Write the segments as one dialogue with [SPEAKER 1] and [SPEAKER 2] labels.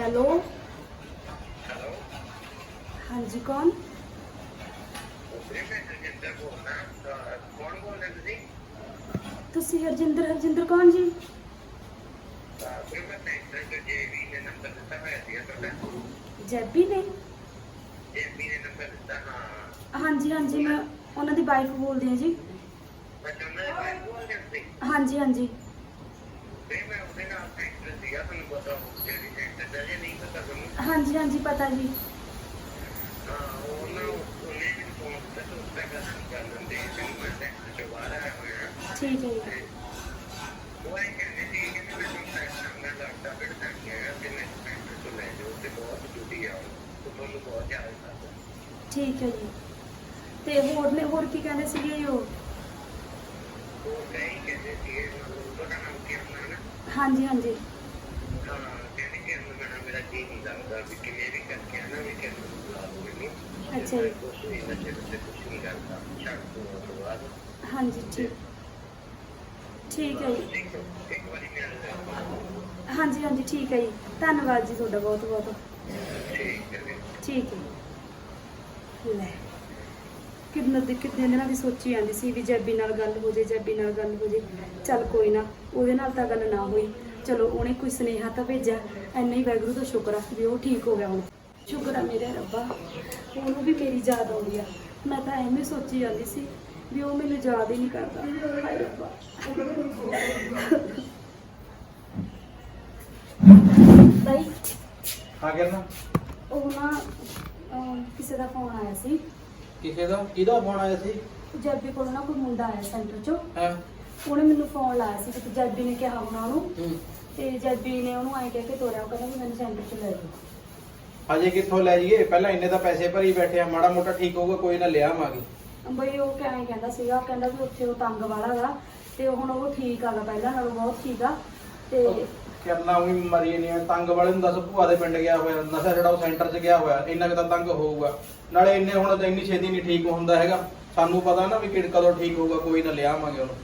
[SPEAKER 1] Hello
[SPEAKER 2] hello
[SPEAKER 1] ਹਾਂਜੀ ਕੌਣ
[SPEAKER 2] ਵੀਰੇ ਮੈਂ ਜਗਿੰਦਰ ਬੋਲਦਾ ਅਹ ਕੌਣ ਬੋਲ ਰਹੇ ਤੁਸੀਂ
[SPEAKER 1] ਤੁਸੀਂ ਹਰਜਿੰਦਰ ਹਰਜਿੰਦਰ ਕੌਣ ਜੀ
[SPEAKER 2] ਅਹ ਵੀਰੇ ਮੈਂ ਸੈਂਟਰ ਦੇ ਜੇਵੀ ਨੇ ਨੰਬਰ ਦਿੱਤਾ ਹੋਇਆ ਸੀ ਤੁਹਾਡਾ
[SPEAKER 1] ਜੈਬੀ ਨੇ
[SPEAKER 2] ਜੇਵੀ ਨੇ ਨੰਬਰ ਦਿੱਤਾ ਹਾਂ
[SPEAKER 1] ਹਾਂਜੀ ਹਾਂਜੀ ਮੈਂ ਉਹਨਾਂ ਦੀ ਵਾਈਫ ਬੋਲਦੀ ਹਾਂ ਜੀ
[SPEAKER 2] ਮੈਂ ਉਹਨਾਂ ਦੇ ਬਾਰੇ ਬੋਲ ਰਿਹਾ ਸੀ
[SPEAKER 1] ਹਾਂਜੀ ਹਾਂਜੀ
[SPEAKER 2] ਵੀਰੇ ਮੈਂ ਉਹਦੇ ਨਾਲ ਸੈਂਟਰ ਸੀਗਾ ਤੁਹਾਨੂੰ ਪਤਾ ਉਹ ਜਿਹੜੀ ਸੈਂਟਰ ਦਾ ਜੇ ਨਹੀਂ ਪਤਾ ਤੁਹਾਨੂੰ
[SPEAKER 1] ਹਾਂਜੀ ਹਾਂਜੀ ਪਤਾ ਜੀ। ਠੀਕ ਹੈ ਜੀ।
[SPEAKER 2] ਤੇ
[SPEAKER 1] ਠੀਕ ਹੈ ਜੀ। ਹੋਰ ਨੇ ਹੋਰ ਕੀ ਕਹਿੰਦੇ ਸੀਗੇ ਉਹ? ਹਾਂਜੀ ਹਾਂਜੀ।
[SPEAKER 2] ਮੇਰਾ ਜੀ ਨਹੀਂ ਲੱਗਦਾ ਵੀ ਕਿਵੇਂ ਵੀ ਕਰਕੇ ਨਾ ਵੀ ਕਿ ਬੁਲਾ ਲਓ ਮੈਨੂੰ।
[SPEAKER 1] ਅੱਛਾ ਜੀ।
[SPEAKER 2] ਕੁਛ ਨਹੀਂ ਨਸ਼ੇ ਤੇ ਕੁਛ ਨਹੀਂ ਕਰਦਾ। ਛੱਡ ਦੋ ਉਸ ਤੋਂ ਬਾਅਦ।
[SPEAKER 1] ਹਾਂਜੀ ਠੀਕ। ਠੀਕ ਹੈ ਜੀ।
[SPEAKER 2] ਇੱਕ ਇੱਕ ਵਾਰੀ ਮਿਲ
[SPEAKER 1] ਹਾਂਜੀ ਹਾਂਜੀ ਠੀਕ ਹੈ ਜੀ। ਧੰਨਵਾਦ ਜੀ ਤੁਹਾਡਾ ਬਹੁਤ ਬਹੁਤ।
[SPEAKER 2] ਠੀਕ ਹੈ।
[SPEAKER 1] ਠੀਕ ਹੈ। ਲੈ। ਕਿੰਨੇ ਦੀ ਕਿੰਨੇ ਦਿਨਾਂ ਦੀ ਸੋਚੀ ਜਾਂਦੀ ਸੀ ਵੀ ਜੈਬੀ ਨਾਲ ਗੱਲ ਹੋ ਜੇ ਜੈਬੀ ਨਾਲ ਗੱਲ ਹੋ ਜੇ। ਚੱਲ ਕੋਈ ਨਾ ਉਹਦੇ ਨਾਲ ਤਾਂ ਗੱਲ ਨਾ ਹੋਈ। ਚਲੋ ਉਹਨੇ ਕੋਈ ਸੁਨੇਹਾ ਤਾਂ ਭੇਜਿਆ ਐਨਾ ਹੀ ਵਾਹਿਗੁਰੂ ਦਾ ਸ਼ੁਕਰ ਆ ਵੀ ਉਹ ਠੀਕ ਹੋ ਗਿਆ ਹੁਣ। ਸ਼ੁਕਰ ਆ ਮੇਰੇ ਰੱਬਾ ਉਹਨੂੰ ਵੀ ਮੇਰੀ ਯਾਦ ਆਉਂਦੀ ਆ। ਮੈਂ ਤਾਂ ਐਵੇਂ ਸੋਚੀ ਜਾਂਦੀ ਸੀ ਵੀ ਉਹ ਮੈਨੂੰ ਯਾਦ ਹੀ ਨਹੀਂ ਕਰਦਾ। ਹਾਏ ਰੱਬਾ। ਤਾਈ ਉਹ ਨਾ ਅਮ, ਕਿਸੇ ਦਾ ਫੋਨ ਆਇਆ ਸੀ।
[SPEAKER 3] ਕਿਸੇ ਦਾ? ਕਿਹਦਾ ਫੋਨ ਆਇਆ ਸੀ?
[SPEAKER 1] ਜੈਬੀ ਕੋਲ ਨਾ ਕੋਈ ਮੁੰਡਾ ਆਇਆ ਸੈਂਟਰ ਚੋਂ।
[SPEAKER 3] ਹਾਂ।
[SPEAKER 1] ਉਹਨੇ ਮੈਨੂੰ ਫੋਨ ਲਾਇਆ ਸੀ ਤੇ ਜੈਬੀ ਨੇ ਕਿਹਾ ਹੋਣਾ ਉਹਨੂੰ
[SPEAKER 3] ਹੂੰ।
[SPEAKER 1] ਤੇ ਜੈਬੀ ਨੇ ਉਹਨੂੰ ਐਂ ਕਹਿ ਕੇ ਤੋਰਿਆ ਉਹ ਕਹਿੰਦਾ ਵੀ ਮੈਨੂੰ ਸੈਂਟਰ ਚ ਲੈ ਜਾਓ।
[SPEAKER 3] ਅਜੇ ਕਿੱਥੋਂ ਲੈ ਜਾਈਏ? ਪਹਿਲਾਂ ਇੰਨੇ ਤਾਂ ਪੈਸੇ ਭਰੀ ਬੈਠੇ ਆ ਮਾੜਾ ਮੋਟਾ ਠੀਕ ਹੋਊਗਾ ਕੋਈ ਨਾ ਲਿਆਵਾਂਗੇ
[SPEAKER 1] ਬਈ ਉਹ ਕਿਵੇਂ ਕਹਿੰਦਾ ਸੀਗਾ ਕਹਿੰਦਾ ਵੀ ਉੱਥੇ ਉਹ ਤੰਗ ਵਾਲਾ ਗਾ ਤੇ ਹੁਣ ਉਹ ਠੀਕ ਆਗਾ ਪਹਿਲਾਂ ਨਾਲੋਂ ਬਹੁਤ ਠੀਕ ਆ ਤੇ
[SPEAKER 3] ਕਰਨਾ ਉਹੀ ਮਰੀ ਨਹੀਂ ਤੰਗ ਵਾਲੇ ਨੂੰ ਦੱਸ ਭੂਆ ਦੇ ਪਿੰਡ ਗਿਆ ਹੋਇਆ ਨਸ਼ਾ ਛਡਾਓ ਸੈਂਟਰ 'ਚ ਗਿਆ ਹੋਇਆ ਇੰਨਾ ਕੁ ਤਾਂ ਤੰਗ ਹੋਊਗਾ। ਨਾਲੇ ਇੰਨੇ ਹੁਣ ਤਾਂ ਇੰਨੀ ਛੇਤੀ ਨਹੀਂ ਠੀਕ ਹੁੰਦਾ ਹੈਗਾ ਸਾਨੂੰ ਪਤਾ ਨਾ ਵੀ ਕਿੜ ਕਦੋਂ ਠੀਕ ਹੋਊਗਾ ਕੋਈ ਨਾ ਲਿਆਵਾਂਗੇ ਉਹਨੂੰ।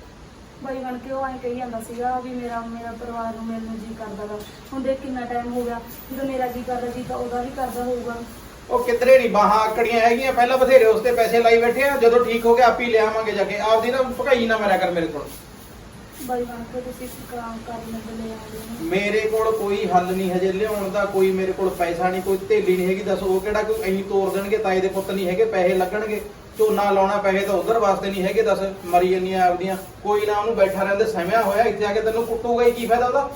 [SPEAKER 1] ਬਈ ਬਣ ਕੇ ਉਹ ਐਂ ਕਹੀ ਜਾਂਦਾ ਸੀਗਾ ਵੀ ਮੇਰਾ ਮੇਰਾ ਪਰਿਵਾਰ ਨੂੰ ਮਿਲਣ ਨੂੰ ਜੀ ਕਰਦਾ ਗਾ। ਹੁਣ ਦੇਖ ਕਿੰਨਾ ਟਾਈਮ ਹੋ ਗਿਆ। ਜਦੋਂ ਮੇਰਾ ਜੀ ਕਰਦਾ ਜੀ ਤਾਂ ਉਹਦਾ ਵੀ ਕਰਦਾ ਹੋਊਗਾ।
[SPEAKER 3] ਉਹ ਕਿਧਰੇ ਨਹੀਂ ਬਾਹਾਂ ਆਕੜੀਆਂ ਹੈਗੀਆਂ। ਪਹਿਲਾਂ ਬਥੇਰੇ ਉਸ ਤੇ ਪੈਸੇ ਲਾਈ ਬੈਠੇ ਆ। ਜਦੋਂ ਠੀਕ ਹੋ ਗਿਆ ਆਪੀ ਲਿਆਵਾਂਗੇ ਜਾ ਕੇ। ਆਪਦੀ ਨਾ ਭਗਾਈ ਨਾ ਮਰਿਆ ਕਰ ਮੇਰੇ ਕੋਲ।
[SPEAKER 1] ਬਈ ਬਣ ਕੇ ਤੁਸੀਂ ਕੰਮ ਕਰਨ ਲੱਗੇ ਆਉਂਦੇ ਹੋ?
[SPEAKER 3] ਮੇਰੇ ਕੋਲ ਕੋਈ ਹੱਲ ਨਹੀਂ ਹਜੇ। ਲਿਆਉਣ ਦਾ ਕੋਈ ਮੇਰੇ ਕੋਲ ਪੈਸਾ ਨਹੀਂ ਕੋਈ ਥੇਲੀ ਨਹੀਂ ਹੈਗੀ। ਦੱਸ ਉਹ ਕਿਹੜਾ ਕੋਈ ਐਂ ਤੋੜ ਦੇਣਗੇ? ਤਾਏ ਦੇ ਪੁੱਤ ਨਹੀਂ ਹੈਗੇ ਪੈਸੇ ਲੱਗਣਗੇ। ਝੋਨਾ ਲਾਉਣਾ ਪੈਸੇ ਤਾਂ ਉਧਰ ਵਾਸਤੇ ਨਹੀਂ ਹੈਗੇ ਦੱਸ ਮਰੀ ਜੰਨੀਆਂ ਆਪਦੀਆਂ। ਕੋਈ ਨਾ ਉਹਨੂੰ ਬੈਠਾ ਰਹਿੰਦੇ ਸਹਿਮਿਆ ਹੋਇਆ ਇੱਥੇ ਆ ਕੇ ਤੈਨੂੰ ਕੁੱਟੂਗਾ ਹੀ ਕੀ ਫਾਇਦਾ ਉਹਦਾ?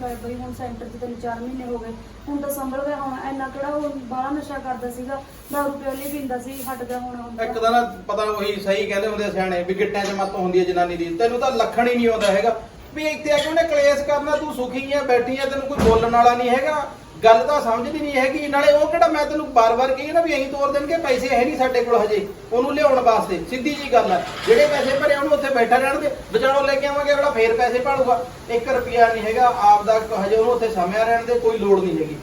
[SPEAKER 1] ਲੈ ਬਈ ਹੁਣ ਸੈਂਟਰ 'ਚ ਤੈਨੂੰ 4 ਮਹੀਨੇ ਹੋ ਗਏ। ਹੁਣ ਤਾਂ ਸੰਭਲ ਗਿਆ ਹੁਣ ਇੰਨਾ ਕਿਹੜਾ ਉਹ ਬਾਹਲਾ ਨਸ਼ਾ ਕਰਦਾ ਸੀਗਾ ਦਾਰੂ ਪਿਓਲੀ ਪੀਂਦਾ ਸੀ ਹਟ ਗਿਆ ਹੁਣ।
[SPEAKER 3] ਇੱਕ ਤਾਂ ਨਾ ਪਤਾ ਉਹੀ ਸਹੀ ਕਹਿੰਦੇ ਹੁੰਦੇ ਆ ਸਿਆਣੇ ਵੀ ਗਿੱਟਿਆਂ 'ਚ ਮੱਤ ਹੁੰਦੀ ਹੈ ਜਨਾਨੀ ਦੀ। ਤੈਨੂੰ ਤਾਂ ਲੱਖਣ ਹੀ ਨਹੀਂ ਆਉਂਦਾ ਹੈਗਾ। ਵੀ ਇੱਥੇ ਆ ਕੇ ਉਹਨੇ ਕਲੇਸ਼ ਕਰਨਾ ਤੂੰ ਸੁਖੀ ਆ ਬੈਠੀ ਆ ਤੈਨੂੰ ਕੋਈ ਬੋਲਣ ਵਾਲਾ ਨਹੀਂ ਹੈਗਾ। ਗੱਲ ਤਾਂ ਸਮਝਦੀ ਨਹੀਂ ਹੈਗੀ, ਨਾਲੇ ਉਹ ਕਿਹੜਾ ਮੈਂ ਤੈਨੂੰ ਬਾਰ-ਬਾਰ ਕਹੀ ਨਾ ਵੀ ਅਸੀਂ ਤੋਰ ਦੇਣਗੇ, ਪੈਸੇ ਹੈ ਨਹੀਂ ਸਾਡੇ ਕੋਲ ਹਜੇ, ਉਹਨੂੰ ਲਿਆਉਣ ਵਾਸਤੇ, ਸਿੱਧੀ ਜੀ ਗੱਲ ਹੈ ਜਿਹੜੇ ਪੈਸੇ ਭਰੇ ਉਹਨੂੰ ਉੱਥੇ ਬੈਠਾ ਰਹਿਣ ਦੇ ਵਿਚਾਰੋਂ ਲੈ ਕੇ ਆਵਾਂਗੇ, ਅਗਲਾ ਫੇਰ ਪੈਸੇ ਭਾਲੂਗਾ। 1 ਰੁਪਿਆ ਨਹੀਂ ਹੈਗਾ ਆਪ ਦਾ ਹਜੇ ਉਹਨੂੰ ਉੱਥੇ ਸਮਿਆ ਰਹਿਣ ਦੇ, ਕੋਈ ਲੋੜ ਨਹੀਂ ਹੈਗੀ।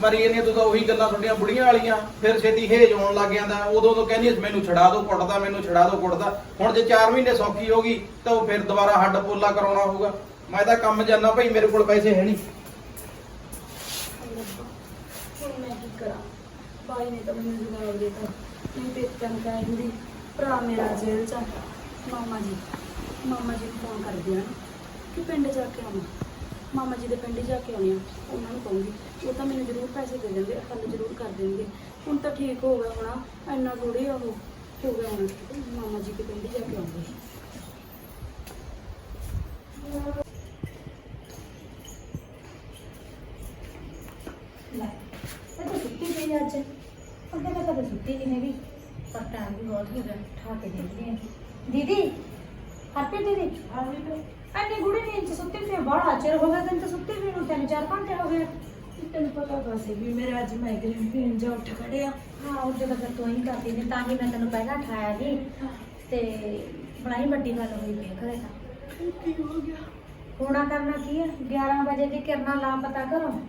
[SPEAKER 3] ਮਰੀ ਨੇ ਤੂੰ ਤਾਂ ਉਹੀ ਗੱਲਾਂ ਤੁਹਾਡੀਆਂ ਬੁੜੀਆਂ ਵਾਲੀਆਂ, ਫਿਰ ਛੇਤੀ ਹੇਜ ਆਉਣ ਲੱਗ ਜਾਂਦਾ, ਉਦੋਂ ਤੋਂ ਕਹਿੰਦੀ ਮੈਨੂੰ ਛਡਾ ਦਿਓ ਕੁੱਟਦਾ, ਮੈਨੂੰ ਛਡਾ ਦਿਓ ਕੁੱਟਦਾ। ਹੁਣ ਜੇ 4 ਮਹੀਨੇ ਸੌਖੀ ਹੋ ਗਈ, ਤਾਂ ਉਹ ਫਿਰ ਦੁਬਾਰਾ ਹੱਡ ਪੋਲਾ ਕਰਾਉਣਾ ਹੋਊਗਾ। ਮੈਂ ਤਾਂ ਕੰਮ ਜਾਣਾ ਭਾਈ, ਮੇਰੇ ਕੋਲ ਪੈਸੇ ਹੈ ਨਹੀਂ।
[SPEAKER 1] ਹੁਣ ਮੈਂ ਕੀ ਕਰਾਂ? ਬਾਈ ਨੇ ਤਾਂ ਮੈਨੂੰ ਜਵਾਬ ਦੇ ਦਿੱਤਾ। ਨਹੀਂ ਪੇਕਾਂ ਨੂੰ ਭਰਾ ਮੇਰਾ ਜੇਲ੍ਹ 'ਚ ਆ। ਮਾਮਾ ਜੀ ਮਾਮਾ ਜੀ ਨੂੰ ਫੋਨ ਕਰਦੇ ਆ ਕਿ ਪਿੰਡ ਜਾ ਕੇ ਆਉਣਾ। ਮਾਮਾ ਜੀ ਦੇ ਪਿੰਡ ਜਾ ਕੇ ਆਉਣੇ ਆ, ਉਹਨਾਂ ਨੂੰ ਕਹੂੰਗੀ, ਉਹ ਤਾਂ ਮੈਨੂੰ ਜ਼ਰੂਰ ਪੈਸੇ ਦੇ ਦੇਣਗੇ, ਹੱਲ ਜ਼ਰੂਰ ਕਰ ਦੇਣਗੇ। ਹੁਣ ਤਾਂ ਠੀਕ ਹੋ ਗਿਆ ਹੋਣਾ, ਇੰਨਾ ਥੋੜੀ ਉਹ ਹੋ ਗਿਆ ਹੋਣਾ। ਮਾਮਾ ਜੀ ਦੇ ਪਿੰਡ ਜਾ ਕੇ ਆਉਂਗੇ ਲੈ ਇਹ ਤਾਂ ਪਈ ਅੱਜ। ਅੱਗੇ ਤਾਂ ਕਦੇ ਸੁੱਤੀ ਨਹੀਂ ਹੈਗੀ ਪਰ ਟਾਈਮ ਵੀ ਬਹੁਤ ਹੋ ਗਿਆ ਠਾ ਕੇ ਦੇਖਦੇ ਹਾਂ। ਦੀਦੀ ਹਰਪ੍ਰੀਤ ਦੀਦੀ ਆ ਵੀ ਤੇ ਐਨੇ ਗੁੜੇ ਨੀਂਦ ਚ ਸੁੱਤੀ ਪਈ ਬੜਾ ਚਿਰ ਹੋ ਗਿਆ ਤੈਨੂੰ ਤਾਂ ਸੁੱਤੀ ਪਈ ਨੂੰ ਤਿੰਨ ਚਾਰ ਘੰਟੇ ਹੋ ਗਏ।
[SPEAKER 4] ਤੈਨੂੰ ਪਤਾ ਤਾਂ ਸੀ ਵੀ ਮੇਰੇ ਅੱਜ ਮਾਈਗ੍ਰੇਨ ਪੀਣ ਜਾ ਉੱਠ ਖੜਿਆ।
[SPEAKER 1] ਹਾਂ ਉਹ ਜਦੋਂ ਫਿਰ ਤੂੰ ਹੀ ਕਰਦੀ ਨੇ ਤਾਂ ਹੀ ਮੈਂ ਤੈਨੂੰ ਪਹਿਲਾਂ ਉਠਾਇਆ ਸੀ। ਤੇ ਬੜੀ ਵੱਡੀ ਗੱਲ ਹੋਈ ਆ ਘਰੇ ਤਾਂ।
[SPEAKER 4] ਕੀ ਹੋ ਗਿਆ?
[SPEAKER 1] ਹੋਣਾ ਕਰਨਾ ਕੀ ਹੈ 11 ਵਜੇ ਦੀ ਕਿਰਨਾਂ ਲਾਪਤਾ ਕਰੋ।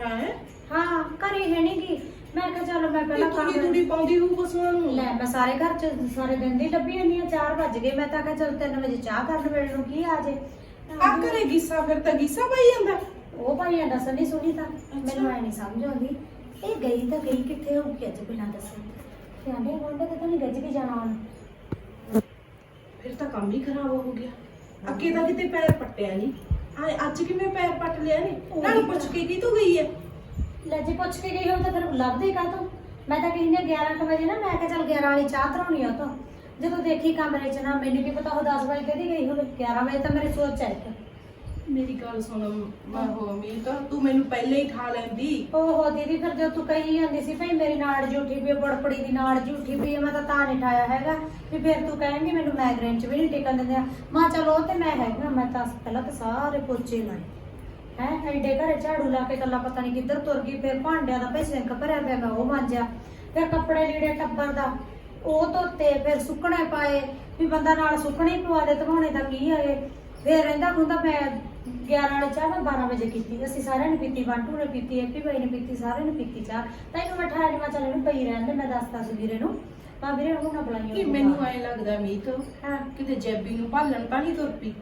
[SPEAKER 4] ਹੈ?
[SPEAKER 1] ਹਾਂ ਘਰੇ ਹੈ ਨੀ ਗੀ। ਮੈਂ ਕਿਹਾ ਚਲੋ ਮੈਂ ਪਹਿਲਾਂ
[SPEAKER 4] ਤੂੰ
[SPEAKER 1] ਕੰਮ
[SPEAKER 4] ਦੂੜੀ ਪਾਉਂਦੀ ਹੂ ਬਸਵਾਂ ਨੂੰ?
[SPEAKER 1] ਲੈ ਮੈਂ ਸਾਰੇ ਘਰ ਚ ਸਾਰੇ ਦਿਨ ਦੀ ਲੱਭੀ ਜਾਂਦੀ ਆ 4 ਵੱਜ ਗਏ। ਮੈਂ ਤਾਂ ਕਿਹਾ ਚਲ 3 ਵਜੇ ਚਾਹ ਕਰਨ ਵੇਲੇ ਨੂੰ ਕੀ ਆ ਜੇ।
[SPEAKER 4] ਆ ਕਰੇ ਗੀਸਾ ਫਿਰ ਤਾਂ ਗੀਸਾ ਪਈ ਜਾਂਦਾ।
[SPEAKER 1] ਉਹ
[SPEAKER 5] ਕਹਾਣੀਆਂ ਦੱਸਣ ਸੁਣੀ ਤਾਂ। ਮੈਨੂੰ ਐ ਨਹੀਂ ਸਮਝ ਆਉਂਦੀ। ਇਹ ਗਈ ਤਾਂ ਗਈ ਕਿੱਥੇ ਹੋਊਗੀ ਅੱਜ ਬਿਨਾਂ ਦੱਸੇ। ਤੇ ਆਂਡੇ ਗੋਂਡੇ ਤੇ ਤਾਂ ਨਹੀਂ ਗੱਜ ਕੇ ਜਾਣਾ ਹੁਣ।
[SPEAKER 4] ਫਿਰ ਤਾਂ ਕੰਮ ਹੀ ਖਰਾਬ ਹੋ ਗਿਆ। ਅੱਗੇ ਤਾਂ ਕਿਤੇ ਪੈਰ ਪੱਟਿਆ ਨਹੀਂ ਆ ਅੱਜ ਕਿਵੇਂ ਪੈਰ ਪੱਟ ਲਿਆ ਨੇ?
[SPEAKER 5] ਉਹੀ
[SPEAKER 4] ਨਾਲ
[SPEAKER 5] ਤਾਂ।
[SPEAKER 4] ਪੁੱਛ ਕੇ ਕੀ ਤੂੰ ਗਈ ਹੈ
[SPEAKER 5] ਲੈ ਜੇ ਪੁੱਛ ਕੇ ਗਈ ਹੋਵੇ ਤਾਂ ਫਿਰ ਲੱਭਦੇ ਕਾ ਤੂੰ ਮੈਂ ਤਾਂ ਕਿਸੇ ਨੇ 11 ਕੁ ਵਜੇ ਨਾ ਮੈਂ ਕਿਹਾ ਚੱਲ 11 ਵਾਲੀ ਚਾਹ ਧਰਾਉਣੀ ਆ ਤੋਂ ਜਦੋਂ ਦੇਖੀ ਕਮਰੇ 'ਚ ਨਾ ਮੈਨੂੰ ਕੀ ਪਤਾ ਉਹ 10 ਵਜੇ ਕਦੀ ਗਈ ਹੋਵੇ। 11 ਵਜੇ ਤਾਂ ਮੇਰੀ ਸੋਚ ਹੈ ਇੱਕ।
[SPEAKER 4] ਮੇਰੀ ਗੱਲ ਸੁਣ, ਮੈਂ ਹੋ ਮੀਤ ਤੂੰ ਮੈਨੂੰ ਪਹਿਲੇ ਹੀ ਠਾ ਲੈਂਦੀ।
[SPEAKER 5] ਓਹੋ ਦੀਦੀ, ਫਿਰ ਜਦੋਂ ਤੂੰ ਕਹੀ ਜਾਂਦੀ ਸੀ, ਭਈ ਮੇਰੀ ਨਾੜ ਝੂਠੀ ਵੀ ਬੜਪੜੀ ਦੀ ਨਾੜ ਝੂਠੀ ਵੀ ਮੈਂ ਤਾਂ ਤਾਂ ਨਹੀਂ ਠਾਇਆ ਹੈਗਾ। ਵੀ ਫਿਰ ਤੂੰ ਕਹੇਂਗੀ, ਮੈਨੂੰ ਮਾਈਗ੍ਰੇਨ ਚ ਵੀ ਨਹੀਂ ਟਿਕਣ ਦਿੰਦੇ ਮਾਂ, ਚਲੋ ਉਹ ਤੇ ਮੈਂ ਹੈਗਾ ਮੈਂ ਤਾਂ ਪਹਿਲਾਂ ਤਾਂ ਸਾਰੇ ਪੋਚੇ ਲਾਏ। ਹੈ, ਐਡੇ ਘਰੇ ਝਾੜੂ ਲਾ ਕੇ ਕੱਲਾ ਪਤਾ ਨਹੀਂ ਕਿੱਧਰ ਤੁਰ ਗਈ, ਫਿਰ ਭਾਂਡਿਆਂ ਦਾ ਭਈ ਸਿੰਕ ਭਰਿਆ ਪਿਆ ਮੈਂ ਉਹ ਮਾਂਜਿਆ। ਫਿਰ ਕੱਪੜੇ ਲੀੜੇ, ਟੱਬਰ ਦਾ, ਉਹ ਧੋਤੇ, ਫਿਰ ਸੁੱਕਣੇ ਪਾਏ, ਵੀ ਬੰਦਾ ਨਾਲ ਸੁੱਕਣੇ ਹੀ ਪਵਾ ਦੇ ਧਵਾਉਣੇ ਦਾ ਕੀ ਆਏ ਫਿਰ ਰਹਿੰਦਾ ਹੁੰਦਾ ਮੈਂ 11 ਵਾਲੀ ਚਾਹ ਮੈਂ 12 ਵਜੇ ਕੀਤੀ। ਅਸੀਂ ਸਾਰਿਆਂ ਨੇ ਪੀਤੀ ਬੰਟੂ ਨੇ ਪੀਤੀ ਐਪੀ ਬਾਈ ਨੇ ਪੀਤੀ ਸਾਰਿਆਂ ਨੇ ਪੀਤੀ ਚਾਹ। ਤਾਂ ਇਹਨੂੰ ਮੈਂ ਠਾਇਆ ਨੀ, ਮੈਂ ਚੱਲ ਇਹਨੂੰ ਪਈ ਰਹਿਣ ਦੇ ਮੈਂ ਦੱਸਤਾ ਸੀ ਵੀਰੇ ਨੂੰ। ਮੈਂ ਵੀਰੇ ਨੂੰ ਨਾ ਬੁਲਾਈਓ
[SPEAKER 4] ਕਿ ਮੈਨੂੰ ਐ ਲੱਗਦਾ ਮੀਤ
[SPEAKER 5] ਹਾਂ।
[SPEAKER 4] ਕਿਤੇ ਜੈਬੀ ਨੂੰ ਭਾਲਣ ਤਾਂ ਨਹੀਂ ਤੁਰ ਪਈ।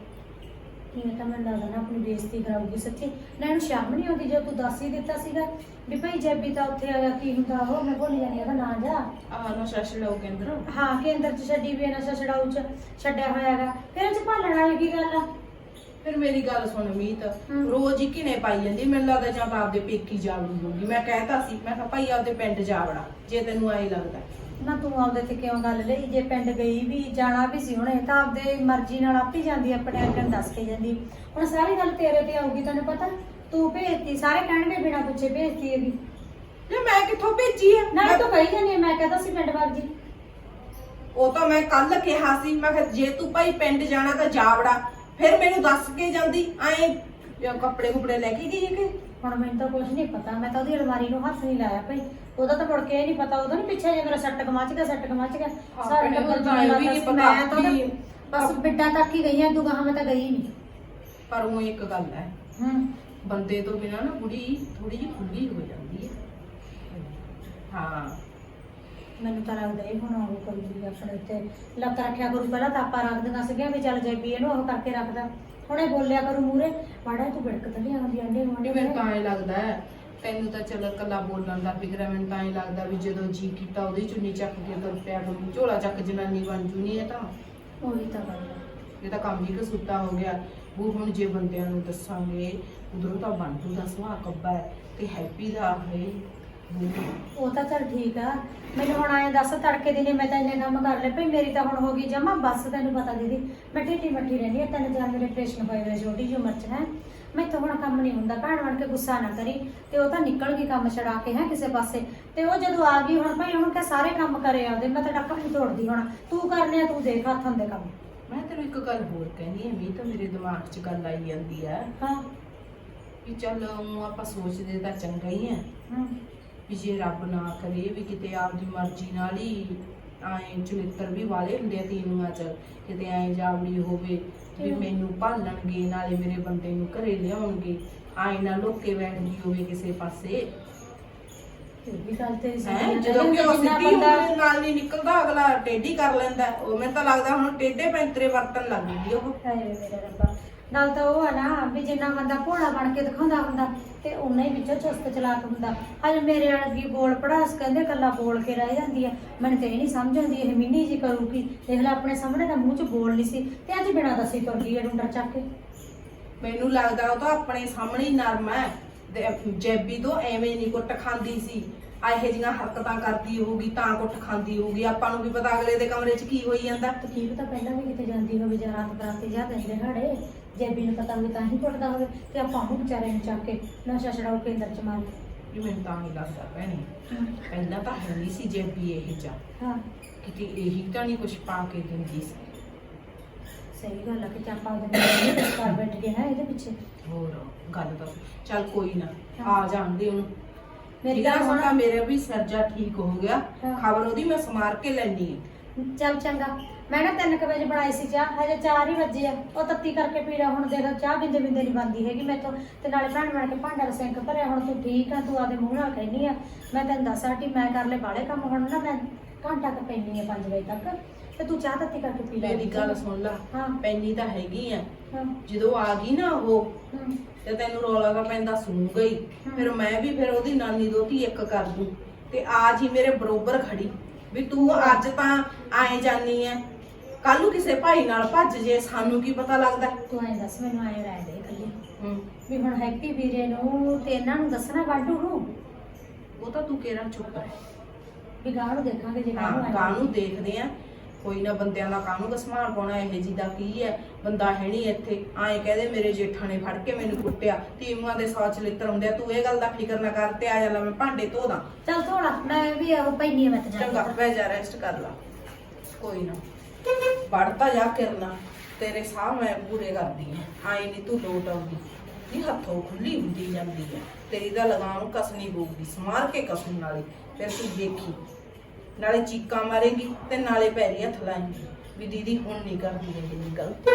[SPEAKER 5] ਇਹ ਤਾਂ ਮੈਨੂੰ ਲੱਗਦਾ ਨਾ ਆਪਣੀ ਬੇਇੱਜ਼ਤੀ ਕਰਾਉਗੀ ਸੱਚੀ। ਨਾ ਇਹਨੂੰ ਸ਼ਰਮ ਨਹੀਂ ਆਉਂਦੀ ਜੇ ਤੂੰ ਦੱਸ ਹੀ ਦਿੱਤਾ ਸੀਗਾ ਵੀ ਭਾਈ ਜੈਬੀ ਤਾਂ ਉੱਥੇ ਆਇਆ ਕੀ ਹੁੰਦਾ ਉਹ? ਮੈਂ ਭੁੱਲ ਜਾਣੀ ਉਹਦਾ ਨਾਂ ਜਾ।
[SPEAKER 4] ਆਹ ਨਸ਼ਾ ਛਡਾਓ ਕੇਂਦਰ।
[SPEAKER 5] ਹਾਂ ਕੇਂਦਰ ਚ ਛੱਡੀ ਵੀ ਨਸ਼ਾ ਛਡਾਊ ਚ ਛੱਡਿਆ ਹੋਇਆ ਹੈਗਾ। ਫਿਰ ਇਹ ਚ ਭਾਲਣ ਵਾਲੀ ਕੀ ਗੱਲ ਆ?
[SPEAKER 4] ਫਿਰ ਮੇਰੀ ਗੱਲ ਸੁਣ ਮੀਤ
[SPEAKER 5] ਹਮ।
[SPEAKER 4] ਰੋਜ਼ ਹੀ ਕਿਨੇ ਪਾਈ ਜਾਂਦੀ ਮੈਨੂੰ ਲੱਗਦਾ ਜਾਂ ਤਾਂ ਆਪਦੇ ਪੇਕੀ ਜਾਵੜੀ ਹੋਊਗੀ। ਮੈਂ ਕਹਿਤਾ ਸੀ ਮੈਂ ਕਿਹਾ ਭਾਈ ਆਪਦੇ ਪਿੰਡ ਜਾਵੜਾ ਜੇ ਤੈਨੂੰ ਐ ਲੱਗਦਾ।
[SPEAKER 5] ਨਾ ਤੂੰ ਆਪਦੇ ਤੇ ਕਿਉਂ ਗੱਲ ਲਈ? ਜੇ ਪਿੰਡ ਗਈ ਵੀ ਜਾਣਾ ਵੀ ਸੀ ਹੁਣੇ ਤਾਂ ਆਪਦੇ ਮਰਜ਼ੀ ਨਾਲ ਆਪੀ ਜਾਂਦੀ ਆਪਣੇ ਅੱਗੇ ਦੱਸ ਕੇ ਜਾਂਦੀ। ਹੁਣ ਸਾਰੀ ਗੱਲ ਤੇਰੇ ਤੇ ਆਊਗੀ ਤੈਨੂੰ ਪਤਾ? ਤੂੰ ਭੇਜਤੀ ਸਾਰੇ ਕਹਿਣਗੇ ਬਿਨਾਂ ਪੁੱਛੇ ਭੇਜਤੀ ਹੈਗੀ
[SPEAKER 4] ਜੇ ਮੈਂ ਕਿੱਥੋਂ ਭੇਜੀ ਆ?
[SPEAKER 5] ਨਾ
[SPEAKER 4] ਮੈਂ-
[SPEAKER 5] ਤੂੰ ਕਹੀ ਜਾਂਦੀ ਹੈ, ਮੈਂ ਕਹਦਾ ਸੀ ਪਿੰਡ ਵਗ ਜੀ।
[SPEAKER 4] ਉਹ ਤਾਂ ਮੈਂ ਕੱਲ ਕਿਹਾ ਸੀ ਮੈਂ ਕਿਹਾ ਜੇ ਤੂੰ ਭਾਈ ਪਿੰਡ ਜਾਣਾ ਤਾਂ ਜਾਵੜਾ ਫਿਰ ਮੈਨੂੰ ਦੱਸ ਕੇ ਜਾਂਦੀ ਐ ਕੱਪੜੇ ਕੁਪੜੇ ਲੈ ਕੇ ਗਈ ਕਿ?
[SPEAKER 5] ਹੁਣ ਮੈਨੂੰ ਤਾਂ ਕੁਝ ਨਹੀਂ ਪਤਾ ਮੈਂ ਤਾਂ ਉਹਦੀ ਅਲਮਾਰੀ ਨੂੰ ਹੱਥ ਨਹੀਂ ਲਾਇਆ ਭਈ। ਉਹਦਾ ਤਾਂ ਮੁੜ ਕੇ ਇਹ ਨਹੀਂ ਪਤਾ ਉਹਦਾ ਨਹੀਂ ਪਿੱਛੇ ਜੇ ਮੇਰਾ ਸੱਟ ਕਮਾਚ ਗਿਆ ਸੱਟ ਕਮਾਚ ਗਿਆ। ਸਾਰੇ ਟੱਬਰ
[SPEAKER 4] ਤਾਂ ਇਹ ਵੀ ਨਹੀਂ ਪਤਾ
[SPEAKER 5] ਮੈਂ ਤਾਂ ਉਹਦੇ- ਬਸ ਬਿੱਡਾ ਤੱਕ ਹੀ ਗਈ ਆ ਦੁਗਾਹਾਂ ਮੈਂ ਤਾਂ ਗਈ ਨਹੀਂ।
[SPEAKER 4] ਪਰ ਉਹ ਇੱਕ ਗੱਲ ਹੈ
[SPEAKER 5] ਹੂੰ।
[SPEAKER 4] ਬੰਦੇ ਤੋਂ ਬਿਨਾ ਨਾ ਕੁੜੀ ਥੋੜੀ ਜਿਹੀ ਖੁੱਲੀ ਹੋ ਜਾਂਦੀ ਹੈ। ਹਾਂ।
[SPEAKER 5] ਮੈਨੂੰ ਤਾਂ ਲੱਗਦਾ ਇਹ ਹੁਣ ਉਹ ਕਰੂਗੀ ਆਪਣੇ ਉੱਤੇ ਲੱਤ ਰੱਖਿਆ ਕਰੂ ਪਹਿਲਾਂ ਤਾਂ ਆਪਾਂ ਰੱਖਦੀਆਂ ਸੀਗੀਆਂ ਵੀ ਚੱਲ ਜਾਈ ਵੀ ਇਹਨੂੰ ਉਹ ਕਰਕੇ ਰੱਖਦਾ। ਹੁਣ ਇਹ ਬੋਲਿਆ ਕਰੂ ਮੂਰੇ ਮਾੜਾ ਤੂੰ ਬਿੜਕ ਤਾਂ ਨਹੀਂ ਆਉਂਦੀ ਆਂਡੇ ਮੁੰਡੇ
[SPEAKER 4] ਮੈਨੂੰ ਤਾਂ ਐ ਲੱਗਦਾ ਹੈ ਤੈਨੂੰ ਤਾਂ ਚੱਲ ਕੱਲਾ ਬੋਲਣ ਦਾ ਫਿਕਰ ਹੈ ਮੈਨੂੰ ਤਾਂ ਐ ਲੱਗਦਾ ਵੀ ਜਦੋਂ ਜੀ ਕੀਤਾ ਉਹਦੀ ਚੁੰਨੀ ਚੱਕ ਕੇ ਤੁਰ ਪਿਆ ਕਰੂ ਝੋਲਾ ਚੱਕ ਜਨਾਨੀ ਬਣ ਜੂ ਨਹੀਂ ਇਹ ਤਾਂ।
[SPEAKER 5] ਉਹੀ ਤਾਂ ਗੱਲ।
[SPEAKER 4] ਇਹ ਤਾਂ ਕੰਮ ਹੀ ਕਸੂਤਾ ਹੋ ਗਿਆ। ਉਹ ਹੁਣ ਜੇ ਬੰਦਿਆਂ ਨੂੰ ਦੱਸਾਂਗੇ ਉਧਰੋਂ ਤਾਂ ਬੰਟੂ ਦਾ ਸੁਭਾਅ ਕੱਬਾ ਹੈ ਤੇ ਹੈਪੀ ਦਾ ਹੈ
[SPEAKER 5] ਉਹ ਤਾਂ ਚੱਲ ਠੀਕ ਆ। ਮੈਨੂੰ ਹੁਣ ਆਏ ਦੱਸ ਤੜਕੇ ਦੀ ਨੇ ਮੈਂ ਤਾਂ ਇੰਨੇ ਕੰਮ ਕਰ ਲਏ। ਭਈ ਮੇਰੀ ਤਾਂ ਹੁਣ ਹੋ ਗਈ ਜਮਾ ਬਸ ਤੈਨੂੰ ਪਤਾ ਦੀਦੀ। ਮੈਂ ਢਿੱਡੀ ਮੱਠੀ ਰਹਿੰਦੀ ਆ ਤਿੰਨ ਚਾਰ ਮੇਰੇ ਆਪਰੇਸ਼ਨ ਹੋਏ ਹੋਏ ਛੋਟੀ ਜਿਹੀ ਉਮਰ 'ਚ ਹੈ। ਮੈਂ ਤਾਂ ਹੁਣ ਕੰਮ ਨਹੀਂ ਹੁੰਦਾ। ਭੈਣ ਬਣ ਕੇ ਗੁੱਸਾ ਨਾ ਕਰੀ ਤੇ ਉਹ ਤਾਂ ਨਿਕਲ ਗਈ ਕੰਮ ਛਡਾ ਕੇ ਹੈ ਕਿਸੇ ਪਾਸੇ। ਤੇ ਉਹ ਜਦੋਂ ਆ ਗਈ ਹੁਣ ਭਾਈ ਉਹਨੂੰ ਕਿ ਸਾਰੇ ਕੰਮ ਕਰੇ ਆਉਦੇ ਮੈਂ ਤਾਂ ਡੱਕਾ ਨਹੀਂ ਤੋੜਦੀ ਹੁਣ। ਤੂੰ ਕਰਨੇ ਆ ਤੂੰ ਦੇਖ ਹੱਥਾਂ ਦੇ ਕੰਮ।
[SPEAKER 4] ਮੈਂ ਤੈਨੂੰ ਇੱਕ ਗੱਲ ਹੋਰ ਕਹਿਣੀ ਹੈ ਵੀ ਤਾਂ ਮੇਰੇ ਦਿਮਾਗ 'ਚ ਗੱਲ ਆਈ ਜਾਂਦੀ ਹੈ
[SPEAKER 5] ਹਾਂ।
[SPEAKER 4] ਵੀ ਚੱਲ ਊਂ ਆਪਾਂ ਸੋਚਦੇ ਤਾਂ ਚੰਗਾ ਹੀ ਹੈ
[SPEAKER 5] ਹੂੰ।
[SPEAKER 4] ਵੀ ਜੇ ਰੱਬ ਨਾ ਕਰੇ ਵੀ ਕਿਤੇ ਆਪਦੀ ਮਰਜ਼ੀ ਨਾਲ ਹੀ ਐਂ ਚੁਲਿੱਤਰ ਵੀ ਵਾਲੇ ਹੁੰਦੇ ਆ ਤੀਨੂਆਂ ਚ ਕਿਤੇ ਐਂ ਜਾਵੜੀ ਹੋਵੇ ਵੀ। ਮੈਨੂੰ ਭਾਲਣਗੇ ਨਾਲੇ ਮੇਰੇ ਬੰਦੇ ਨੂੰ ਘਰੇ ਲਿਆਉਣਗੇ ਐਂ ਨਾ ਲੋਕੇ ਬੈਠਦੀ ਹੋਵੇ ਕਿਸੇ ਪਾਸੇ
[SPEAKER 5] ਇਹ ਵੀ ਗੱਲ ਤੇ
[SPEAKER 4] ਹੈ ਜਦੋਂ ਕਿ ਉਹ ਸਿੱਧੀ ਉਂਗਲੀ ਨਾਲ ਨਹੀਂ ਨਿਕਲਦਾ ਅਗਲਾ ਟੇਢੀ ਕਰ ਲੈਂਦਾ। ਉਹ ਮੈਨੂੰ ਤਾਂ ਲੱਗਦਾ ਹੁਣ ਟੇਢੇ ਪੈਂਤਰੇ ਵਰਤਨ ਲੱਗ ਗਈ ਉਹ
[SPEAKER 5] ਹਾਏ ਮੇਰੇ ਰੱਬਾ ਨਾਲ ਤਾਂ ਉਹ ਆ ਨਾ ਵੀ ਜਿੰਨਾ ਬੰਦਾ ਭੋਲਾ ਬਣ ਕੇ ਦਿਖਾਉਂਦਾ ਹੁੰਦਾ ਤੇ ਉਨਾ ਹੀ ਵਿੱਚੋਂ ਚੁਸਤ ਚਲਾਕ ਹੁੰਦਾ। ਹਜੇ ਮੇਰੇ ਵਰਗੀ ਬੋਲ ਪੜਾਸ ਕਹਿੰਦੇ ਕੱਲਾ ਬੋਲ ਕੇ ਰਹਿ ਜਾਂਦੀ ਆ। ਮੈਨੂੰ ਤੇ ਇਹ ਨਹੀਂ ਸਮਝ ਆਉਂਦੀ ਇਹ ਮਿੰਨੀ ਜੀ ਕਰੂਗੀ। ਦੇਖ ਲੈ ਆਪਣੇ ਸਾਹਮਣੇ ਦਾ ਮੂੰਹ 'ਚ ਬੋਲ ਨਹੀਂ ਸੀ ਤੇ ਅੱਜ ਬਿਨਾਂ ਦੱਸੀ ਤੁਰ ਗਈ ਹੈ ਡੁੰਡਰ ਚੱਕ ਕੇ।
[SPEAKER 4] ਮੈਨੂੰ ਲੱਗਦਾ ਉਹ ਤਾਂ ਆਪਣੇ ਸਾਹਮਣੇ ਹੀ ਨਰਮ ਹੈ। ਤੇ ਜੈਬੀ ਤੋਂ ਐਵੇਂ ਨਹੀਂ ਕੁੱਟ ਖਾਂਦੀ ਸੀ। ਆ ਇਹੋ ਜਿਹੀਆਂ ਹਰਕਤਾਂ ਕਰਦੀ ਹੋਊਗੀ ਤਾਂ ਕੁੱਟ ਖਾਂਦੀ ਹੋਊਗੀ। ਆਪਾਂ ਨੂੰ ਵੀ ਪਤਾ ਅਗਲੇ ਦੇ ਕਮਰੇ 'ਚ ਕੀ ਹੋਈ ਜਾਂਦਾ।
[SPEAKER 5] ਤੇ ਕੀ ਪਤਾ ਪਹਿਲਾਂ ਵੀ ਕਿਤੇ ਜਾਂਦੀ ਹੋਵੇ ਜਾਂ ਰਾਤ ਬਰਾਤੇ ਜਾਂ ਦਿਨ ਦਿਹਾੜੇ ਜੇਬੀ ਨੂੰ ਪਤਾ ਹੋਵੇ ਤਾਂ ਹੀ ਕੁੱਟਦਾ ਹੋਵੇ। ਤੇ ਆਪਾਂ ਨੂੰ ਵਿਚਾਰੇ ਨੂੰ ਚੱਕ ਕੇ ਨਸ਼ਾ ਛਡਾਓ ਕੇਂਦਰ 'ਚ ਮਾਰ
[SPEAKER 4] ਵੀ ਮੈਨੂੰ ਤਾਂ ਨਹੀਂ ਲੱਗਦਾ ਭੈਣੇ। ਪਹਿਲਾਂ ਤਾਂ ਹੈ ਨਹੀਂ ਸੀ ਜੈਬੀ ਇਹ ਜਾ।
[SPEAKER 5] ਹਾਂ।
[SPEAKER 4] ਕਿਤੇ ਇਹੀ ਤਾਂ ਨਹੀਂ ਕੁਝ ਪਾ ਕੇ ਦਿੰਦੀ ਸੀ।
[SPEAKER 5] ਸਹੀ ਗੱਲ ਆ ਕਿ ਚਾਪਾ ਉਹਦੇ ਨਾਲ ਕਰ ਬੈਠ ਗਏ ਨਾ ਇਹਦੇ ਪਿੱਛੇ।
[SPEAKER 4] ਹੋਰ ਗੱਲ ਤਾਂ ਚੱਲ ਕੋਈ ਨਾ ਆ ਜਾਂਦੇ ਉਹਨੂੰ।
[SPEAKER 5] ਮੇਰੀ
[SPEAKER 4] ਮੇਰੀ ਗੱਲ
[SPEAKER 5] ਸੁਣ।
[SPEAKER 4] ਸੁਣਾ ਮੇਰੇ ਵੀ ਸਰਜਾ ਠੀਕ ਹੋ ਗਿਆ
[SPEAKER 5] ਹਾਂ।
[SPEAKER 4] ਖਬਰ ਉਹਦੀ ਮੈਂ ਸਮਾਰ ਕੇ ਲੈਣੀ ਹੈ।
[SPEAKER 5] ਚੱਲ ਚੰਗਾ। ਮੈਂ ਨਾ 3 ਵਜੇ ਬਣਾਈ ਸੀ ਚਾਹ ਹਜੇ 4 ਹੀ ਵਜੇ ਆ। ਉਹ ਤੱਤੀ ਕਰਕੇ ਪੀ ਲਿਆ ਹੁਣ ਦੇਖ ਚਾਹ ਬਿੰਦੇ ਬਿੰਦੇ ਨਹੀਂ ਬੰਦੀ ਹੈਗੀ ਮੈਥੋਂ। ਤੇ ਨਾਲੇ ਭੈਣ ਬਣ ਕੇ ਭਾਂਡਾ ਦਾ ਸਿੰਕ ਭਰਿਆ ਹੁਣ ਤੂੰ ਠੀਕ ਆ ਤੂੰ ਆਦੇ ਮੂੰਹ ਨਾਲ ਕਹਿਨੀ ਆ। ਮੈਂ ਤੈਨੂੰ ਦੱਸਾਂ ਕਿ ਮੈਂ ਕਰ ਲੈ ਬਾਲੇ ਕੰਮ ਹੁਣ ਨਾ ਮੈਂ ਘੰਟਾ ਕੁ ਪੈਣੀ ਆ 5 ਵਜੇ ਤੱਕ। ਤੇ ਤੂੰ ਚਾਹ ਤੱਤੀ ਕਰਕੇ ਪੀ ਲੈ
[SPEAKER 4] ਮੇਰੀ ਗੱਲ ਸੁਣ ਲੈ
[SPEAKER 5] ਹਾਂ।
[SPEAKER 4] ਪੈਣੀ ਤਾਂ ਹੈਗੀ ਆ।
[SPEAKER 5] ਹਾਂ।
[SPEAKER 4] ਜਦੋਂ ਆ ਗਈ ਨਾ ਉਹ
[SPEAKER 5] ਹਮ,
[SPEAKER 4] ਤੇ ਤੈਨੂੰ ਰੌਲਾ ਦਾ ਪੈਂਦਾ ਸੁਣ ਗਈ
[SPEAKER 5] ਹਮ।
[SPEAKER 4] ਫਿਰ ਮੈਂ ਵੀ ਫਿਰ ਉਹਦੀ ਨਾਨੀ ਦੋਤੀ ਇੱਕ ਕਰ ਦੂੰ। ਤੇ ਆਜ ਹੀ ਮੇਰੇ ਬਰੋਬਰ ਖੜੀ ਵੀ ਤੂੰ ਅੱਜ ਤਾਂ ਆਏ ਜਾਨੀ ਐ। ਕੱਲ ਨੂੰ ਕਿਸੇ ਭਾਈ ਨਾਲ ਭੱਜ ਜੇ ਸਾਨੂੰ ਕੀ ਪਤਾ ਲੱਗਦਾ?
[SPEAKER 6] ਤੂੰ ਐਂ ਦੱਸ ਮੈਨੂੰ ਐਂ ਰਹਿ ਦੇ ਇਕੱਲੀ।
[SPEAKER 4] ਹੂੰ।
[SPEAKER 6] ਵੀ ਹੁਣ ਹੈਪੀ ਵੀਰੇ ਨੂੰ ਤੇ ਇਹਨਾਂ ਨੂੰ ਦੱਸਣਾ ਵਾਢੂ ਨੂੰ?
[SPEAKER 4] ਉਹ ਤਾਂ ਤੂੰ ਕਿਹੜਾ ਚੁੱਪ ਹੈ।
[SPEAKER 6] ਵੀ ਗਾਹ ਨੂੰ ਦੇਖਾਂਗੇ ਜੇ
[SPEAKER 4] ਹਾਂ
[SPEAKER 6] ਕਾਹਨੂੰ
[SPEAKER 4] ਕਾਹਨੂੰ ਦੇਖਦੇ ਆ। ਕੋਈ ਨਾ ਬੰਦਿਆਂ ਦਾ ਕਾਹਨੂੰ ਕਸਮਾਨ ਪਾਉਣਾ ਇਹ ਜੀ ਦਾ ਕੀ ਹੈ? ਬੰਦਾ ਹੈ ਨਹੀਂ ਇੱਥੇ। ਐਂ ਕਹਦੇ ਮੇਰੇ ਜੇਠਾਂ ਨੇ ਫੜ ਕੇ ਮੈਨੂੰ ਕੁੱਟਿਆ। ਤੀਮੂਆਂ ਦੇ ਸੌਚ ਲਿੱਤਰ ਹੁੰਦੇ ਆ ਤੂੰ ਇਹ ਗੱਲ ਦਾ ਫਿਕਰ ਨਾ ਕਰ ਤੇ ਆ ਜਾ ਲੈ ਮੈਂ ਭਾਂਡੇ ਧੋ ਦਾਂ।
[SPEAKER 6] ਚੱਲ ਥੋੜਾ ਮੈਂ ਵੀ ਉਹ ਪੈਣੀ ਮੈਂ ਤਾਂ
[SPEAKER 4] ਚੰਗਾ
[SPEAKER 6] ਜਾ
[SPEAKER 4] ਬਹਿ ਜਾ ਰੈਸਟ ਕਰ ਲਾ। ਕੋਈ ਨਾ। ਪੜਤਾ ਜਾ ਕਰਨਾ। ਤੇਰੇ ਸਾਹ ਮੈਂ ਪੂਰੇ ਕਰਦੀ ਆ। ਆਈ ਨਹੀਂ ਤੂੰ ਲੋਟ ਆਉਂਦੀ। ਇਹ ਹੱਥੋਂ ਖੁੱਲੀ ਹੁੰਦੀ ਜਾਂਦੀ ਆ। ਤੇਰੀ ਦਾ ਲਗਾਮ ਕਸਣੀ ਪਊਗੀ ਸਮਾਰ ਕੇ ਕਸਣ ਨਾਲੇ ਫਿਰ ਤੂੰ ਦੇਖੀ। ਨਾਲੇ ਚੀਕਾਂ ਮਾਰੇਗੀ ਤੇ ਨਾਲੇ ਪੈਰੀ ਹੱਥ ਲਾਏਗੀ ਵੀ ਦੀਦੀ ਹੁਣ ਨਹੀਂ ਕਰਦੀ ਇਹ ਗਲਤ